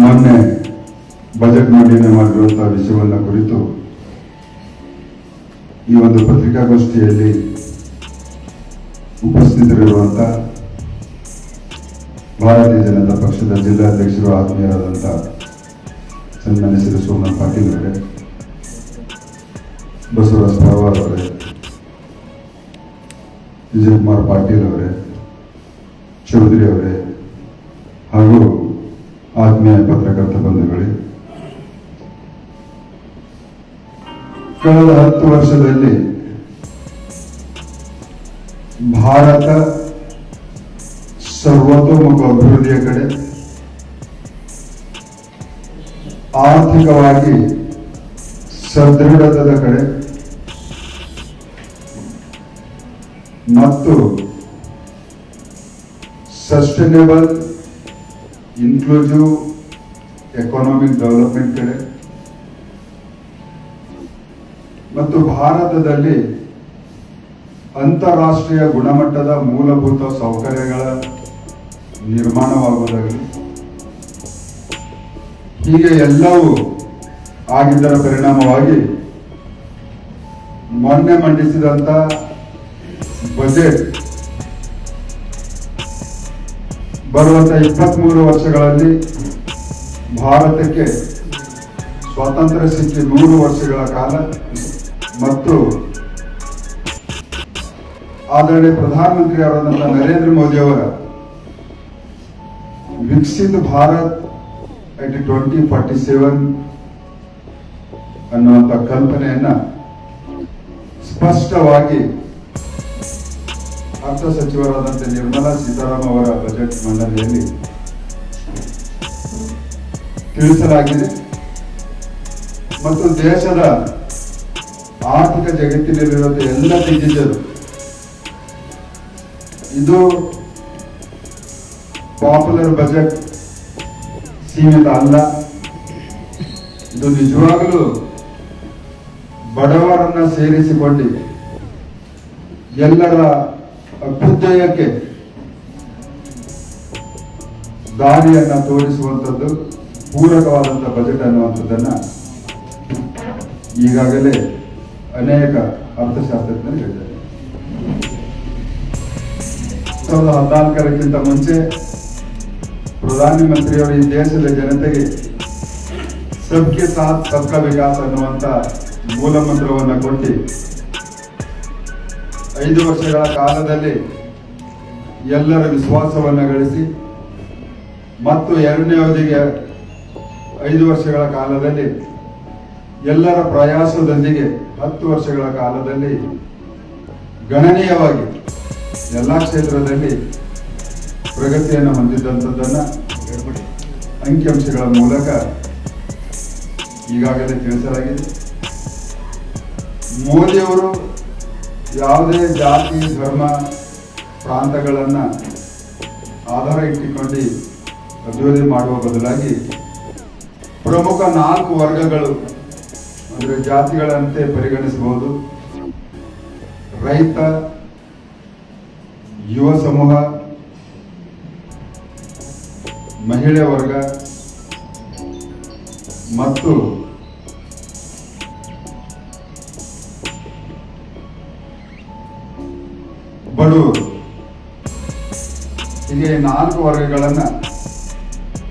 ಮೊನ್ನೆ ಬಜೆಟ್ ಮಂಡನೆ ಮಾಡಿರುವಂತಹ ವಿಷಯವನ್ನು ಕುರಿತು ಈ ಒಂದು ಪತ್ರಿಕಾಗೋಷ್ಠಿಯಲ್ಲಿ ಉಪಸ್ಥಿತರಿರುವಂತ ಭಾರತೀಯ ಜನತಾ ಪಕ್ಷದ ಜಿಲ್ಲಾಧ್ಯಕ್ಷರು ಆತ್ಮೀಯರಾದಂಥ ಸನ್ಮಾನಿಸಿದ ಸೋಮನ್ ಸೋಮನಾಥ್ ಪಾಟೀಲ್ ಅವರೇ, ಬಸವರಾಜ್ ಪವಾರ್ ಅವರೇ, ವಿಜಯಕುಮಾರ್ ಪಾಟೀಲ್ ಅವರೇ ಚೌಧರಿ ಅವರೇ ಹಾಗೂ ಆತ್ಮೀಯ ಪತ್ರಕರ್ತ ಬಂಧುಗಳೇ, ಕಳೆದ ಹತ್ತು ವರ್ಷದಲ್ಲಿ ಭಾರತ ಸರ್ವತೋಮುಖ ಅಭಿವೃದ್ಧಿಯ ಕಡೆ ಆರ್ಥಿಕವಾಗಿ ಸದೃಢತದ ಕಡೆ ಮತ್ತು ಸಸ್ಟೈನೇಬಲ್ ಇನ್ಕ್ಲೂಸಿವ್ ಎಕಾನಮಿಕ್ ಡೆವಲಪ್ಮೆಂಟ್ ಕಡೆ. ಮತ್ತು ಭಾರತದಲ್ಲಿ ಅಂತಾರಾಷ್ಟ್ರೀಯ ಗುಣಮಟ್ಟದ ಮೂಲಭೂತ ಸೌಕರ್ಯಗಳ ನಿರ್ಮಾಣವಾಗುವುದಾಗಲಿ ಹೀಗೆ ಎಲ್ಲವೂ ಆಗಿದ್ದರ ಪರಿಣಾಮವಾಗಿ ಮೊನ್ನೆ ಮಂಡಿಸಿದಂತ ಬಜೆಟ್ ಬರುವಂತ ಇಪ್ಪತ್ಮೂರು ವರ್ಷಗಳಲ್ಲಿ ಭಾರತಕ್ಕೆ ಸ್ವಾತಂತ್ರ್ಯ ಸಿಕ್ಕಿ ನೂರು ವರ್ಷಗಳ ಕಾಲ. ಮತ್ತು ಆದರಣೀಯ ಪ್ರಧಾನಮಂತ್ರಿ ಅವರಾದಂಥ ನರೇಂದ್ರ ಮೋದಿ ಅವರ ವಿಕಸಿತ Bharat IT twenty forty seven ಅನ್ನುವಂಥ ಕಲ್ಪನೆಯನ್ನ ಸ್ಪಷ್ಟವಾಗಿ ಅರ್ಥ ಸಚಿವರಾದಂತೆ ನಿರ್ಮಲಾ ಸೀತಾರಾಮ್ ಅವರ ಬಜೆಟ್ ಮಂಡನೆಯಲ್ಲಿ ತಿಳಿಸಲಾಗಿದೆ. ಮತ್ತು ದೇಶದ ಆರ್ಥಿಕ ಜಗತ್ತಿನಲ್ಲಿರುವ ಎಲ್ಲ ದಿಗ್ಗಜರು ಇದು ಪಾಪ್ಯುಲರ್ ಬಜೆಟ್ ಸೀಮಿತ ಅಲ್ಲ. ಇದು ನಿಜವಾಗಲೂ ಬಡವರನ್ನ ಸೇರಿಸಿಕೊಂಡು ಎಲ್ಲರ ಅಭ್ಯುದಯಕ್ಕೆ ದಾರಿಯನ್ನ ತೋರಿಸುವಂಥದ್ದು ಪೂರಕವಾದಂಥ ಬಜೆಟ್ ಅನ್ನುವಂಥದ್ದನ್ನ ಈಗಾಗಲೇ ಅನೇಕ ಅರ್ಥಶಾಸ್ತ್ರಜ್ಞರು ಹೇಳಿದ್ದಾರೆ. ಸಾವಿರದ ಹದಿನಾಲ್ಕರಕ್ಕಿಂತ ಮುಂಚೆ ಪ್ರಧಾನಿ ಮಂತ್ರಿಯವರು ಈ ದೇಶದ ಜನತೆಗೆ ಸಬ್ಕೆ ಸಾಥ್ ಸಬ್ಕಾ ವಿಕಾಸ್ ಅನ್ನುವಂಥ ಮೂಲ ಮಂತ್ರವನ್ನ ಕೊಟ್ಟು ಐದು ವರ್ಷಗಳ ಕಾಲದಲ್ಲಿ ಎಲ್ಲರ ವಿಶ್ವಾಸವನ್ನು ಗಳಿಸಿ ಮತ್ತು ಎರಡನೇ ಅವಧಿಗೆ ಐದು ವರ್ಷಗಳ ಕಾಲದಲ್ಲಿ ಎಲ್ಲರ ಪ್ರಯಾಸದೊಂದಿಗೆ ಹತ್ತು ವರ್ಷಗಳ ಕಾಲದಲ್ಲಿ ಗಣನೀಯವಾಗಿ ಎಲ್ಲ ಕ್ಷೇತ್ರದಲ್ಲಿ ಪ್ರಗತಿಯನ್ನು ಹೊಂದಿದ್ದಂಥದ್ದನ್ನು ಅಂಕಿಅಂಶಗಳ ಮೂಲಕ ಈಗಾಗಲೇ ತಿಳಿಸಲಾಗಿದೆ. ಮೋದಿಯವರು ಯಾವುದೇ ಜಾತಿ, ಧರ್ಮ, ಪ್ರಾಂತಗಳನ್ನು ಆಧಾರ ಇಟ್ಟುಕೊಂಡು ಅಭಿವೃದ್ಧಿ ಮಾಡುವ ಬದಲಾಗಿ ಪ್ರಮುಖ ನಾಲ್ಕು ವರ್ಗಗಳು ಅಂದರೆ ಜಾತಿಗಳಂತೆ ಪರಿಗಣಿಸಬಹುದು. ರೈತ, ಯುವ ಸಮೂಹ, ಮಹಿಳೆ ವರ್ಗ, ಮತ್ತು ಹೀಗೆ ನಾಲ್ಕು ವರ್ಗಗಳನ್ನ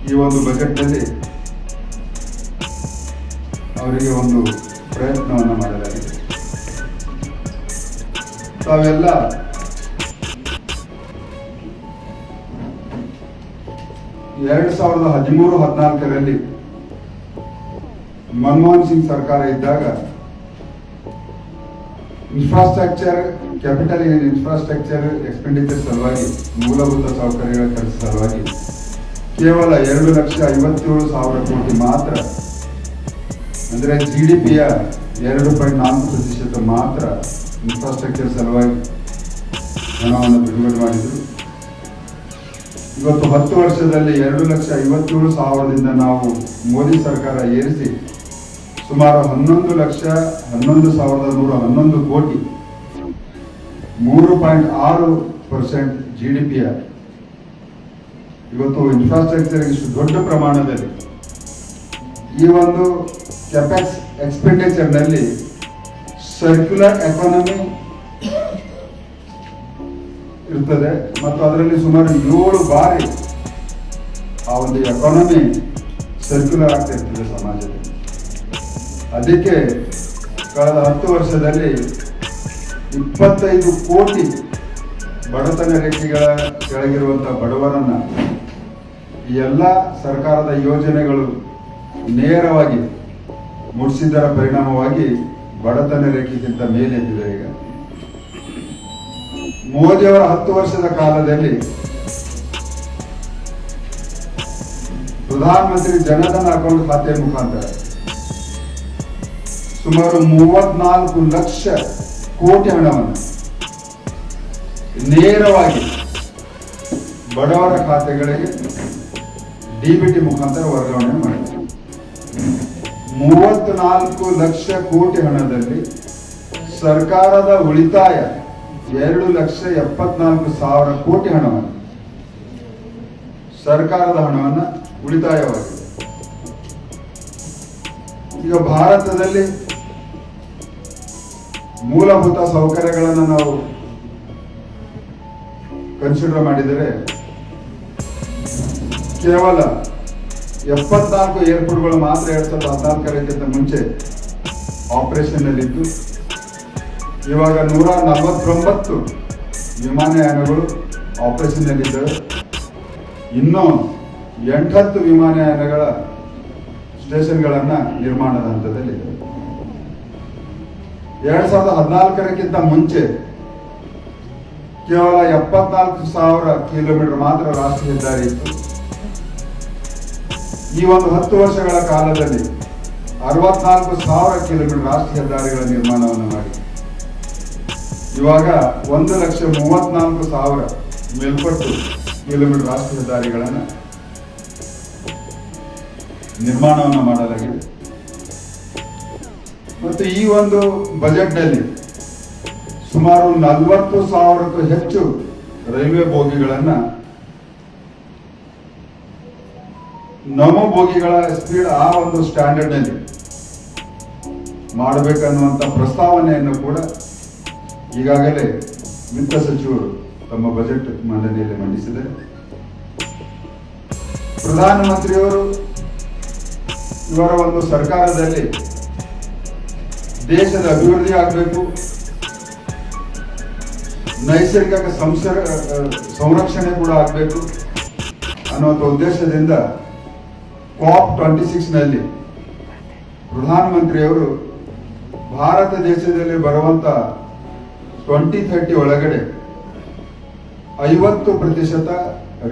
ಈ ಒಂದು ಬಜೆಟ್ನಲ್ಲಿ ಅವರಿಗೆ ಒಂದು ಪ್ರಯತ್ನವನ್ನು ಮಾಡಲಾಗಿದೆ. ತಾವೆಲ್ಲ ಎರಡ್ ಸಾವಿರದ ಹದಿಮೂರು ಹದಿನಾಲ್ಕರಲ್ಲಿ ಮನಮೋಹನ್ ಸಿಂಗ್ ಸರ್ಕಾರ ಇದ್ದಾಗ ಇನ್ಫ್ರಾಸ್ಟ್ರಕ್ಚರ್ ಕ್ಯಾಪಿಟಲ್ ಇನ್ಫ್ರಾಸ್ಟ್ರಕ್ಚರ್ ಎಕ್ಸ್ಪೆಂಡಿಚರ್ ಸಲುವಾಗಿ, ಮೂಲಭೂತ ಸೌಕರ್ಯಗಳ ಖರ್ಚು ಸಲುವಾಗಿ ಕೇವಲ ಎರಡು ಲಕ್ಷ ಐವತ್ತೇಳು ಸಾವಿರ ಕೋಟಿ ಮಾತ್ರ. ಅಂದರೆ ಜಿ ಡಿ ಪಿಯ ಎರಡು ಪಾಯಿಂಟ್ ನಾಲ್ಕು ಪ್ರತಿಶತ ಮಾತ್ರ ಇನ್ಫ್ರಾಸ್ಟ್ರಕ್ಚರ್ ಸಲುವಾಗಿ ಹಣವನ್ನು ಬಿಡುಗಡೆ ಮಾಡಿದರು. ಇವತ್ತು ಹತ್ತು ವರ್ಷದಲ್ಲಿ ಎರಡು ಲಕ್ಷ ಐವತ್ತೇಳು ಸಾವಿರದಿಂದ ನಾವು ಮೋದಿ ಸರ್ಕಾರ ಏರಿಸಿ ಸುಮಾರು ಹನ್ನೊಂದು ಲಕ್ಷ ಹನ್ನೊಂದು ಸಾವಿರದ ನೂರ ಹನ್ನೊಂದು ಕೋಟಿ, ಮೂರು ಪಾಯಿಂಟ್ ಆರು ಪರ್ಸೆಂಟ್ ಜಿ ಡಿ ಪಿಯ ಇವತ್ತು ಇನ್ಫ್ರಾಸ್ಟ್ರಕ್ಚರ್ ಇಷ್ಟು ದೊಡ್ಡ ಪ್ರಮಾಣದಲ್ಲಿ ಈ ಒಂದು ಕೆಪ್ಯಾಕ್ಸ್ ಎಕ್ಸ್ಪೆಂಡಿಚರ್ನಲ್ಲಿ ಸರ್ಕ್ಯುಲರ್ ಎಕಾನಮಿ ಇರ್ತದೆ. ಮತ್ತು ಅದರಲ್ಲಿ ಸುಮಾರು ಏಳು ಬಾರಿ ಆ ಒಂದು ಎಕಾನಮಿ ಸರ್ಕ್ಯುಲರ್ ಆಗ್ತಾ ಇರ್ತದೆ ಸಮಾಜದಲ್ಲಿ. ಅದಕ್ಕೆ ಕಳೆದ ಹತ್ತು ವರ್ಷದಲ್ಲಿ ಇಪ್ಪತ್ತೈದು ಕೋಟಿ ಬಡತನ ರೇಖೆಗಳ ಕೆಳಗಿರುವಂಥ ಬಡವರನ್ನ ಎಲ್ಲ ಸರ್ಕಾರದ ಯೋಜನೆಗಳು ನೇರವಾಗಿ ಮುಡಿಸಿದ್ದರ ಪರಿಣಾಮವಾಗಿ ಬಡತನ ರೇಖೆಗಿಂತ ಮೇಲೆದ್ದಿದೆ ಈಗ. ಮೋದಿಯವರ ಹತ್ತು ವರ್ಷದ ಕಾಲದಲ್ಲಿ ಪ್ರಧಾನಮಂತ್ರಿ ಜನಧನ ಅಕೌಂಟ್ ಖಾತೆ ಮುಖಾಂತರ ಸುಮಾರು ಮೂವತ್ನಾಲ್ಕು ಲಕ್ಷ ಕೋಟಿ ಹಣವನ್ನು ನೇರವಾಗಿ ಬಡವರ ಖಾತೆಗಳಿಗೆ ಡಿಬಿಟಿ ಮುಖಾಂತರ ವರ್ಗಾವಣೆ ಮಾಡಿದೆ ಮೂವತ್ನಾಲ್ಕು ಲಕ್ಷ ಕೋಟಿ ಹಣದಲ್ಲಿ ಸರ್ಕಾರದ ಉಳಿತಾಯ ಎರಡು ಲಕ್ಷ ಎಪ್ಪತ್ನಾಲ್ಕು ಸಾವಿರ ಕೋಟಿ ಹಣವನ್ನು ಸರ್ಕಾರದ ಹಣವನ್ನು ಉಳಿತಾಯವಾಗಿದೆ ಈಗ ಭಾರತದಲ್ಲಿ ಮೂಲಭೂತ ಸೌಕರ್ಯಗಳನ್ನು ನಾವು ಕನ್ಸಿಡರ್ ಮಾಡಿದರೆ ಕೇವಲ ಎಪ್ಪತ್ನಾಲ್ಕು ಏರ್ಪೋರ್ಟ್ಗಳು ಮಾತ್ರ ಎರಡ್ ಸಾವಿರದ ಹದಿನಾಲ್ಕರಕ್ಕಿಂತ ಮುಂಚೆ ಆಪರೇಷನ್ ನಲ್ಲಿದ್ದು ಇವಾಗ ನೂರ ನಲವತ್ತೊಂಬತ್ತು ವಿಮಾನಯಾನಗಳು ಆಪರೇಷನ್ ನಲ್ಲಿದ್ದಾವೆ ಇನ್ನೂ ಎಂಟತ್ತು ವಿಮಾನಯಾನಗಳ ಸ್ಟೇಷನ್ಗಳನ್ನು ನಿರ್ಮಾಣದ ಹಂತದಲ್ಲಿದೆ. ಎರಡ್ ಸಾವಿರದ ಹದಿನಾಲ್ಕರಕ್ಕಿಂತ ಮುಂಚೆ ಕೇವಲ ಎಪ್ಪತ್ನಾಲ್ಕು ಸಾವಿರ ಕಿಲೋಮೀಟರ್ ಮಾತ್ರ ರಾಷ್ಟ್ರೀಯ ಹೆದ್ದಾರಿ ಇತ್ತು. ಈ ಒಂದು ಹತ್ತು ವರ್ಷಗಳ ಕಾಲದಲ್ಲಿ ಅರವತ್ನಾಲ್ಕು ಸಾವಿರ ಕಿಲೋಮೀಟರ್ ರಾಷ್ಟ್ರೀಯ ಹೆದ್ದಾರಿಗಳ ನಿರ್ಮಾಣವನ್ನು ಮಾಡಿ. ಇವಾಗ ಒಂದು ಲಕ್ಷ ಮೂವತ್ನಾಲ್ಕು ಸಾವಿರ ಮೇಲ್ಪಟ್ಟು ಕಿಲೋಮೀಟರ್ ರಾಷ್ಟ್ರೀಯ ಹೆದ್ದಾರಿಗಳನ್ನು ನಿರ್ಮಾಣವನ್ನು ಮಾಡಲಾಗಿದೆ. ಮತ್ತು ಈ ಒಂದು ಬಜೆಟ್ನಲ್ಲಿ ಸುಮಾರು ನಲವತ್ತು ಸಾವಿರಕ್ಕೂ ಹೆಚ್ಚು ರೈಲ್ವೆ ಬೋಗಿಗಳನ್ನ ನಮೋ ಬೋಗಿಗಳ ಸ್ಪೀಡ್ ಆ ಒಂದು ಸ್ಟ್ಯಾಂಡರ್ಡ್ನಲ್ಲಿ ಮಾಡಬೇಕನ್ನುವಂತ ಪ್ರಸ್ತಾವನೆಯನ್ನು ಕೂಡ ಈಗಾಗಲೇ ವಿತ್ತ ಸಚಿವರು ತಮ್ಮ ಬಜೆಟ್ ಮಂಡನೆಯಲ್ಲಿ ಮಂಡಿಸಿದ್ದಾರೆ. ಪ್ರಧಾನಮಂತ್ರಿಯವರು ಇವರ ಒಂದು ಸರ್ಕಾರದಲ್ಲಿ ದೇಶದ ಅಭಿವೃದ್ಧಿ ಆಗಬೇಕು. ನೈಸರ್ಗಿಕ ಸಂಸರ ಸಂರಕ್ಷಣೆ ಕೂಡ ಆಗಬೇಕು. ಅನ್ನುವಂಥ ಉದ್ದೇಶದಿಂದ ಕಾಪ್ ಟ್ವೆಂಟಿ ಸಿಕ್ಸ್ನಲ್ಲಿ ಪ್ರಧಾನಮಂತ್ರಿಯವರು ಭಾರತ ದೇಶದಲ್ಲಿ ಬರುವಂಥ ಟ್ವೆಂಟಿ ಥರ್ಟಿ ಒಳಗಡೆ ಐವತ್ತು ಪ್ರತಿಶತ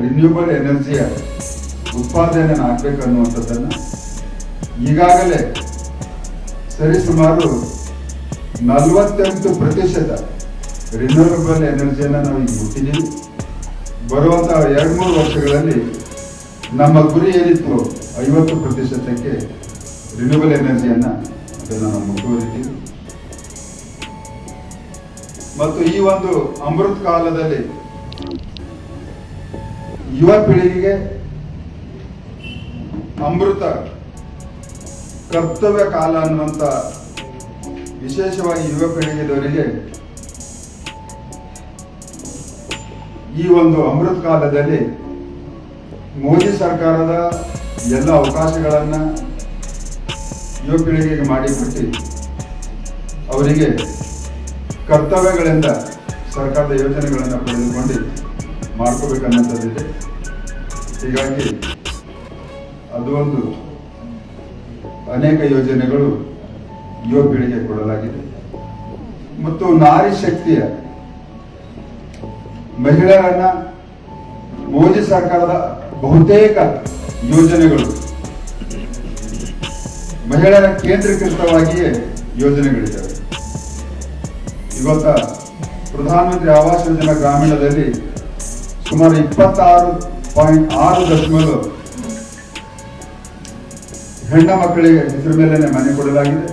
ರಿನ್ಯೂಬಲ್ ಎನರ್ಜಿಯ ಉತ್ಪಾದನೆ ಆಗಬೇಕನ್ನುವಂಥದ್ದನ್ನು ಈಗಾಗಲೇ ಸರಿಸುಮಾರು ನಲವತ್ತೆಂಟು ಪ್ರತಿಶತ ರಿನ್ಯೂವಲ್ ಎನರ್ಜಿಯನ್ನು ನಾವು ಈಗ ಮುಟ್ಟಿದ್ದೀವಿ. ಬರುವಂತ ಎರಡು ಮೂರು ವರ್ಷಗಳಲ್ಲಿ ನಮ್ಮ ಗುರಿ ಏನಿತ್ತು ಐವತ್ತು ಪ್ರತಿಶತಕ್ಕೆ ರಿನ್ಯೂಬಲ್ ಎನರ್ಜಿಯನ್ನ ಅದನ್ನು ನಾವು ಮುಂದುವರಿತೀವಿ ಮತ್ತು ಈ ಒಂದು ಅಮೃತ್ ಕಾಲದಲ್ಲಿ ಯುವ ಪೀಳಿಗೆಗೆ ಅಮೃತ ಕರ್ತವ್ಯ ಕಾಲ ಅನ್ನುವಂಥ ವಿಶೇಷವಾಗಿ ಯುವ ಪೀಳಿಗೆದವರಿಗೆ ಈ ಒಂದು ಅಮೃತ ಕಾಲದಲ್ಲಿ ಮೋದಿ ಸರ್ಕಾರದ ಎಲ್ಲ ಅವಕಾಶಗಳನ್ನು ಯುವ ಪೀಳಿಗೆಗೆ ಮಾಡಿಕೊಟ್ಟು ಅವರಿಗೆ ಕರ್ತವ್ಯಗಳಿಂದ ಸರ್ಕಾರದ ಯೋಜನೆಗಳನ್ನು ಪಡೆದುಕೊಂಡು ಮಾಡ್ಕೋಬೇಕನ್ನೋಂಥದ್ದಿದೆ ಹೀಗಾಗಿ ಅದು ಒಂದು ಅನೇಕ ಯೋಜನೆಗಳು ಯುವ ಪೀಳಿಗೆ ಕೊಡಲಾಗಿದೆ. ಮತ್ತು ನಾರಿ ಶಕ್ತಿಯ ಮಹಿಳೆಯರನ್ನ ಮೋದಿ ಸರ್ಕಾರದ ಬಹುತೇಕ ಯೋಜನೆಗಳು ಮಹಿಳೆಯರ ಕೇಂದ್ರೀಕೃತವಾಗಿಯೇ ಯೋಜನೆಗಳಿದ್ದಾವೆ. ಇವತ್ತ ಪ್ರಧಾನಮಂತ್ರಿ ಆವಾಸ್ ಯೋಜನಾ ಗ್ರಾಮೀಣದಲ್ಲಿ ಸುಮಾರು ಇಪ್ಪತ್ತಾರು ಪಾಯಿಂಟ್ ಆರು ದಶಮಲವ ಹೆಣ್ಣ ಮಕ್ಕಳಿಗೆ ಹೆಸರು ಮೇಲೆ ಮನೆ ಕೊಡಲಾಗಿದೆ.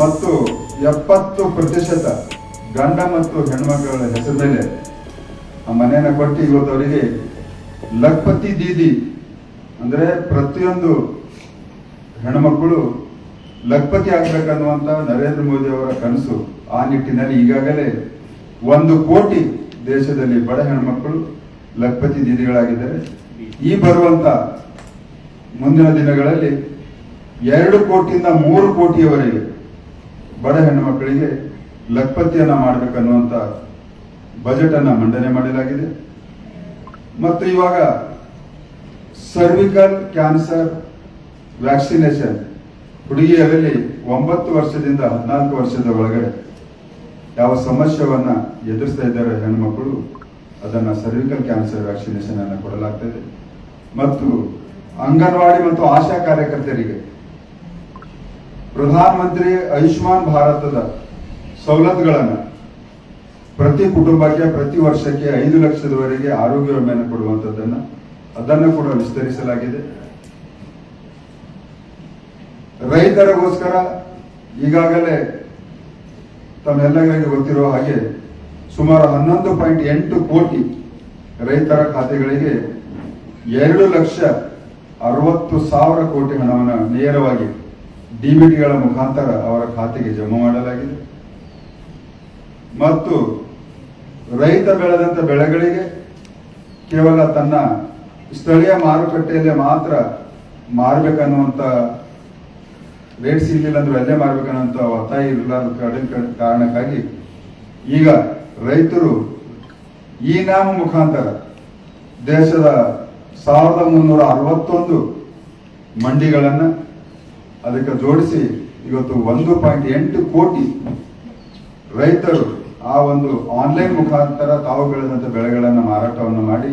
ಮತ್ತು ಎಪ್ಪತ್ತು ಪ್ರತಿಶತ ಗಂಡ ಮತ್ತು ಹೆಣ್ಮಕ್ಕಳ ಹೆಸರು ಮೇಲೆ ಆ ಮನೆಯನ್ನು ಕೊಟ್ಟು ಇವತ್ತು ಅವರಿಗೆ ಲಖಪತಿ ದೀದಿ ಅಂದರೆ ಪ್ರತಿಯೊಂದು ಹೆಣ್ಮಕ್ಕಳು ಲಖಪತಿ ಆಗ್ಬೇಕನ್ನುವಂಥ ನರೇಂದ್ರ ಮೋದಿ ಅವರ ಕನಸು ಆ ನಿಟ್ಟಿನಲ್ಲಿ ಈಗಾಗಲೇ ಒಂದು ಕೋಟಿ ದೇಶದಲ್ಲಿ ಬಡ ಹೆಣ್ಮಕ್ಕಳು ಲಖಪತಿ ದೀದಿಗಳಾಗಿದ್ದಾರೆ. ಈ ಬರುವಂತ ಮುಂದಿನ ದಿನಗಳಲ್ಲಿ ಎರಡು ಕೋಟಿಯಿಂದ ಮೂರು ಕೋಟಿಯವರೆಗೆ ಬಡ ಹೆಣ್ಣು ಮಕ್ಕಳಿಗೆ ಲಕ್ಪತಿಯನ್ನ ಮಾಡಬೇಕನ್ನುವಂತ ಬಜೆಟ್ ಅನ್ನ ಮಂಡನೆ ಮಾಡಲಾಗಿದೆ. ಮತ್ತು ಇವಾಗ ಸರ್ವಿಕಲ್ ಕ್ಯಾನ್ಸರ್ ವ್ಯಾಕ್ಸಿನೇಷನ್ ಹುಡುಗಿಯರಲ್ಲಿ ಒಂಬತ್ತು ವರ್ಷದಿಂದ ಹದಿನಾಲ್ಕು ವರ್ಷದ ಒಳಗಡೆ ಯಾವ ಸಮಸ್ಯೆಯನ್ನು ಎದುರಿಸ್ತಾ ಇದ್ದಾರೆ ಹೆಣ್ಣುಮಕ್ಕಳು ಅದನ್ನ ಸರ್ವಿಕಲ್ ಕ್ಯಾನ್ಸರ್ ವ್ಯಾಕ್ಸಿನೇಷನ್ ಅನ್ನ ಕೊಡಲಾಗ್ತದೆ. ಮತ್ತು ಅಂಗನವಾಡಿ ಮತ್ತು ಆಶಾ ಕಾರ್ಯಕರ್ತರಿಗೆ ಪ್ರಧಾನ ಮಂತ್ರಿ ಆಯುಷ್ಮಾನ್ ಭಾರತದ ಸವಲತ್ತುಗಳನ್ನು ಪ್ರತಿ ಕುಟುಂಬಕ್ಕೆ ಪ್ರತಿ ವರ್ಷಕ್ಕೆ ಐದು ಲಕ್ಷದವರೆಗೆ ಆರೋಗ್ಯ ವಿಮೆಯನ್ನು ಕೊಡುವಂತದ್ದನ್ನ ಅದನ್ನು ಕೂಡ ವಿಸ್ತರಿಸಲಾಗಿದೆ. ರೈತರಿಗೋಸ್ಕರ ಈಗಾಗಲೇ ತಮ್ಮೆಲ್ಲರಿಗೂ ಗೊತ್ತಿರುವ ಹಾಗೆ ಸುಮಾರು ಹನ್ನೊಂದು ಪಾಯಿಂಟ್ ಎಂಟು ಕೋಟಿ ರೈತರ ಖಾತೆಗಳಿಗೆ ಎರಡು ಲಕ್ಷ ಅರವತ್ತು ಸಾವಿರ ಕೋಟಿ ಹಣವನ್ನು ನೇರವಾಗಿ ಡಿಬಿಟಿಗಳ ಮುಖಾಂತರ ಅವರ ಖಾತೆಗೆ ಜಮಾ ಮಾಡಲಾಗಿದೆ. ಮತ್ತು ರೈತ ಬೆಳೆದಂತ ಬೆಳೆಗಳಿಗೆ ಕೇವಲ ತನ್ನ ಸ್ಥಳೀಯ ಮಾರುಕಟ್ಟೆಯಲ್ಲೇ ಮಾತ್ರ ಮಾರಬೇಕನ್ನುವಂಥ ರೇಟ್ ಸಿಗಲಿಲ್ಲ ಅಂದ್ರೆ ಅಲ್ಲೇ ಮಾರ್ಬೇಕನ್ನೋಂಥ ಒತ್ತಾಯ ಇರಲಾರದ ಕಡಿಮೆ ಕಾರಣಕ್ಕಾಗಿ ಈಗ ರೈತರು ಈ ನಾಮ ಮುಖಾಂತರ ದೇಶದ ಸಾವಿರದ ಮುನ್ನೂರ ಅರವತ್ತೊಂದು ಮಂಡಿಗಳನ್ನು ಅದಕ್ಕೆ ಜೋಡಿಸಿ ಇವತ್ತು ಒಂದು ಪಾಯಿಂಟ್ ಎಂಟು ಕೋಟಿ ರೈತರು ಆ ಒಂದು ಆನ್ಲೈನ್ ಮುಖಾಂತರ ತಾವು ಬೆಳೆದಂತ ಬೆಳೆಗಳನ್ನು ಮಾರಾಟವನ್ನು ಮಾಡಿ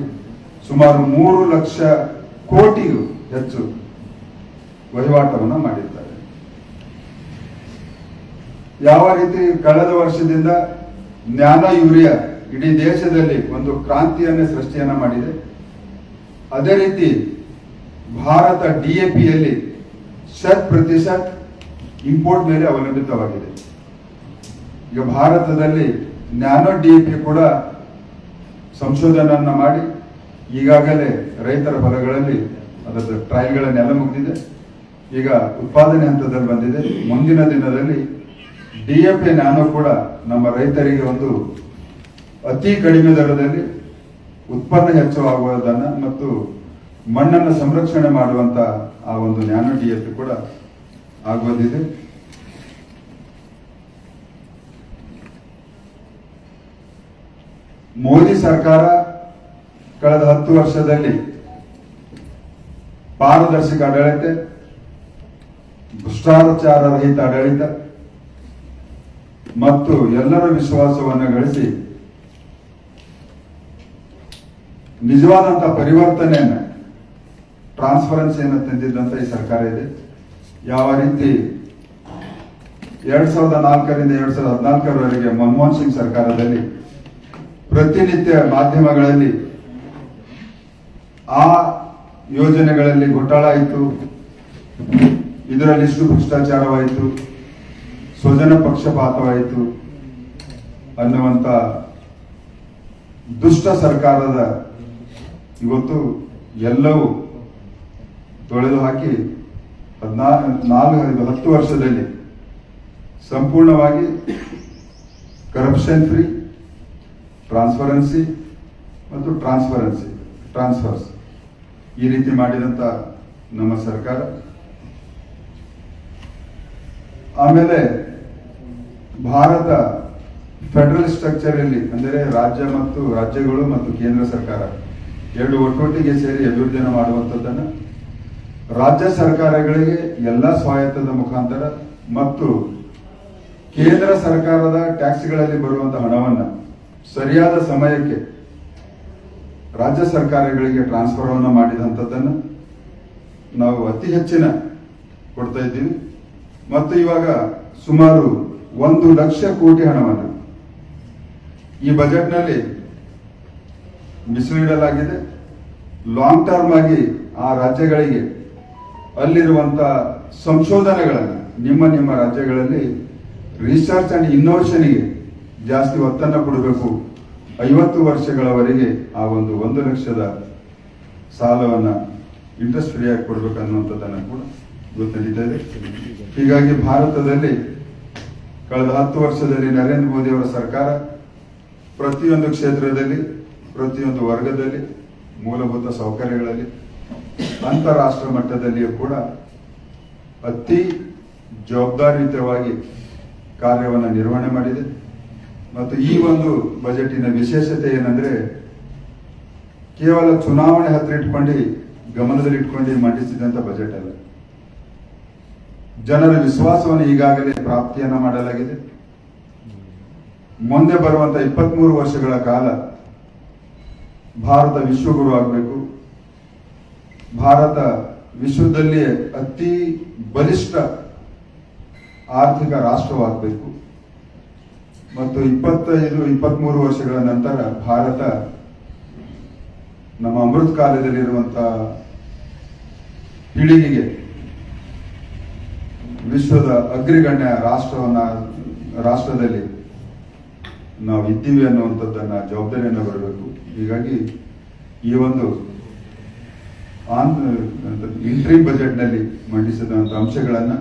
ಸುಮಾರು ಮೂರು ಲಕ್ಷ ಕೋಟಿಗೂ ಹೆಚ್ಚು ವಹಿವಾಟವನ್ನು ಮಾಡಿದ್ದಾರೆ. ಯಾವ ರೀತಿ ಕಳೆದ ವರ್ಷದಿಂದ ಜ್ಞಾನ ಯೂರಿಯಾ ಇಡೀ ದೇಶದಲ್ಲಿ ಒಂದು ಕ್ರಾಂತಿಯನ್ನೇ ಸೃಷ್ಟಿಯನ್ನ ಮಾಡಿದೆ. ಅದೇ ರೀತಿ ಭಾರತ ಡಿ ಎ ಪಿಯಲ್ಲಿ ಶತ್ ಪ್ರತಿಶತ ಇಂಪೋರ್ಟ್ ಮೇಲೆ ಅವಲಂಬಿತವಾಗಿದೆ. ಈಗ ಭಾರತದಲ್ಲಿ ನ್ಯಾನೋ ಡಿ ಎ ಪಿ ಕೂಡ ಸಂಶೋಧನೆಯನ್ನು ಮಾಡಿ ಈಗಾಗಲೇ ರೈತರ ಹೊಲಗಳಲ್ಲಿ, ಅದರ ಟ್ರಯಲ್ಗಳನ್ನೆಲ್ಲ ಮುಗಿದಿದೆ. ಈಗ ಉತ್ಪಾದನೆ ಹಂತದಲ್ಲಿ ಬಂದಿದೆ. ಮುಂದಿನ ದಿನದಲ್ಲಿ ಡಿ ಎ ಪಿ ನ್ಯಾನೋ ಕೂಡ ನಮ್ಮ ರೈತರಿಗೆ ಒಂದು ಅತಿ ಕಡಿಮೆ ದರದಲ್ಲಿ ಉತ್ಪನ್ನ ಹೆಚ್ಚಳವಾಗುವುದನ್ನು ಮತ್ತು ಮಣ್ಣನ್ನು ಸಂರಕ್ಷಣೆ ಮಾಡುವಂತ ಆ ಒಂದು ನ್ಯಾನೋ ಡಿಎಪಿ ಕೂಡ ಆಗುವುದಿದೆ. ಮೋದಿ ಸರ್ಕಾರ ಕಳೆದ ಹತ್ತು ವರ್ಷದಲ್ಲಿ ಪಾರದರ್ಶಕ ಆಡಳಿತ, ಭ್ರಷ್ಟಾಚಾರ ರಹಿತ ಆಡಳಿತ ಮತ್ತು ಎಲ್ಲರ ವಿಶ್ವಾಸವನ್ನು ಗಳಿಸಿ ನಿಜವಾದಂತ ಟ್ರಾನ್ಸ್ಫರೆನ್ಸ್ ಏನ ತಂದಿದ್ದಂತ ಈ ಸರ್ಕಾರ ಇದೆ. ಯಾವ ರೀತಿ ಎರಡ್ ಸಾವಿರದ ನಾಲ್ಕರಿಂದ ಎರಡ್ ಸಾವಿರದ ಹದಿನಾಲ್ಕರವರೆಗೆ ಮನಮೋಹನ್ ಸಿಂಗ್ ಸರ್ಕಾರದಲ್ಲಿ ಪ್ರತಿನಿತ್ಯ ಮಾಧ್ಯಮಗಳಲ್ಲಿ ಆ ಯೋಜನೆಗಳಲ್ಲಿ ಘೋಟಾಳ ಆಯಿತು, ಇದರಲ್ಲಿ ಇಷ್ಟು ಭ್ರಷ್ಟಾಚಾರವಾಯಿತು, ಸ್ವಜನ ಪಕ್ಷಪಾತವಾಯಿತು ಅನ್ನುವಂತ ದುಷ್ಟ ಸರ್ಕಾರದ ಇವತ್ತು ಎಲ್ಲವೂ ತೊಳೆದು ಹಾಕಿ ಹದಿನಾ, ನಾಲ್ಕು ಹತ್ತು ವರ್ಷದಲ್ಲಿ ಸಂಪೂರ್ಣವಾಗಿ ಕರಪ್ಷನ್ ಫ್ರೀ ಟ್ರಾನ್ಸ್ಪರೆನ್ಸಿ ಮತ್ತು ಟ್ರಾನ್ಸ್ಪರೆನ್ಸಿ ಟ್ರಾನ್ಸ್ಫರ್ಸ್ ಈ ರೀತಿ ಮಾಡಿದಂತ ನಮ್ಮ ಸರ್ಕಾರ. ಆಮೇಲೆ ಭಾರತ ಫೆಡರಲ್ ಸ್ಟ್ರಕ್ಚರ್ ಅಲ್ಲಿ, ಅಂದರೆ ರಾಜ್ಯ ಮತ್ತು ರಾಜ್ಯಗಳು ಮತ್ತು ಕೇಂದ್ರ ಸರ್ಕಾರ. ಎರಡು ಒಟ್ಟೊಟ್ಟಿಗೆ ಸೇರಿ ಅಭಿವೃದ್ಧಿಯನ್ನು ಮಾಡುವಂಥದ್ದನ್ನು ರಾಜ್ಯ ಸರ್ಕಾರಗಳಿಗೆ ಎಲ್ಲ ಸ್ವಾಯತ್ತದ ಮುಖಾಂತರ ಮತ್ತು ಕೇಂದ್ರ ಸರ್ಕಾರದ ಟ್ಯಾಕ್ಸ್ಗಳಲ್ಲಿ ಬರುವಂತಹ ಹಣವನ್ನು ಸರಿಯಾದ ಸಮಯಕ್ಕೆ ರಾಜ್ಯ ಸರ್ಕಾರಗಳಿಗೆ ಟ್ರಾನ್ಸ್ಫರ್ ಅನ್ನು ಮಾಡಿದಂಥದ್ದನ್ನು ನಾವು ಅತಿ ಹೆಚ್ಚಿನ ಕೊಡ್ತಾ ಇದ್ದೀವಿ. ಮತ್ತು ಇವಾಗ ಸುಮಾರು ಒಂದು ಲಕ್ಷ ಕೋಟಿ ಹಣವನ್ನು ಈ ಬಜೆಟ್ನಲ್ಲಿ ಮೀಸಲಿಡಲಾಗಿದೆ ಲಾಂಗ್ ಟರ್ಮ್ ಆಗಿ ಆ ರಾಜ್ಯಗಳಿಗೆ ಅಲ್ಲಿರುವಂಥ ಸಂಶೋಧನೆಗಳನ್ನು ನಿಮ್ಮ ನಿಮ್ಮ ರಾಜ್ಯಗಳಲ್ಲಿ ರಿಸರ್ಚ್ ಅಂಡ್ ಇನ್ನೋವೇಷನ್ಗೆ ಜಾಸ್ತಿ ಒತ್ತನ್ನು ಕೊಡಬೇಕು. ಐವತ್ತು ವರ್ಷಗಳವರೆಗೆ ಆ ಒಂದು ಒಂದು ಲಕ್ಷದ ಸಾಲವನ್ನು ಇಂಟ್ರೆಸ್ಟ್ ಫ್ರೀ ಆಗಿ ಕೊಡ್ಬೇಕು ಅನ್ನುವಂಥದ್ದನ್ನು ಕೂಡ ಇದೆ ಹೀಗಾಗಿ ಭಾರತದಲ್ಲಿ ಕಳೆದ ಹತ್ತು ವರ್ಷದಲ್ಲಿ ನರೇಂದ್ರ ಮೋದಿ ಅವರ ಸರ್ಕಾರ ಪ್ರತಿಯೊಂದು ಕ್ಷೇತ್ರದಲ್ಲಿ ಪ್ರತಿಯೊಂದು ವರ್ಗದಲ್ಲಿ, ಮೂಲಭೂತ ಸೌಕರ್ಯಗಳಲ್ಲಿ, ಅಂತಾರಾಷ್ಟ್ರ ಮಟ್ಟದಲ್ಲಿಯೂ ಕೂಡ ಅತಿ ಜವಾಬ್ದಾರಿಯುತವಾಗಿ ಕಾರ್ಯವನ್ನು ನಿರ್ವಹಣೆ ಮಾಡಿದೆ. ಮತ್ತು ಈ ಒಂದು ಬಜೆಟಿನ ವಿಶೇಷತೆ ಏನಂದ್ರೆ, ಕೇವಲ ಚುನಾವಣೆ ಹತ್ತಿರ ಇಟ್ಕೊಂಡು, ಗಮನದಲ್ಲಿ ಇಟ್ಕೊಂಡು ಮಂಡಿಸಿದಂತ ಬಜೆಟ್ ಅಲ್ಲ. ಜನರ ವಿಶ್ವಾಸವನ್ನು ಈಗಾಗಲೇ ಪ್ರಾಪ್ತಿಯನ್ನ ಮಾಡಲಾಗಿದೆ. ಮುಂದೆ ಬರುವಂತ ಇಪ್ಪತ್ಮೂರು ವರ್ಷಗಳ ಕಾಲ ಭಾರತ ವಿಶ್ವಗುರು ಆಗಬೇಕು. ಭಾರತ ವಿಶ್ವದಲ್ಲಿ ಅತಿ ಬಲಿಷ್ಠ ಆರ್ಥಿಕ ರಾಷ್ಟ್ರವಾಗಬೇಕು. ಮತ್ತು ಇಪ್ಪತ್ತೈದು, ಇಪ್ಪತ್ಮೂರು ವರ್ಷಗಳ ನಂತರ ಭಾರತ ನಮ್ಮ ಅಮೃತ ಕಾಲದಲ್ಲಿರುವಂತಹ ಪೀಳಿಗೆಗೆ ವಿಶ್ವದ ಅಗ್ರಗಣ್ಯ ರಾಷ್ಟ್ರವನ್ನ, ರಾಷ್ಟ್ರದಲ್ಲಿ ನಾವು ಇದ್ದೀವಿ ಅನ್ನುವಂಥದ್ದನ್ನ ಜವಾಬ್ದಾರಿಯನ್ನು ಬರಬೇಕು. ಹೀಗಾಗಿ ಈ ಒಂದು ಆನ್ ಇಂಟ್ರಿ ಬಜೆಟ್ನಲ್ಲಿ ಮಂಡಿಸಿದಂಥ ಅಂಶಗಳನ್ನು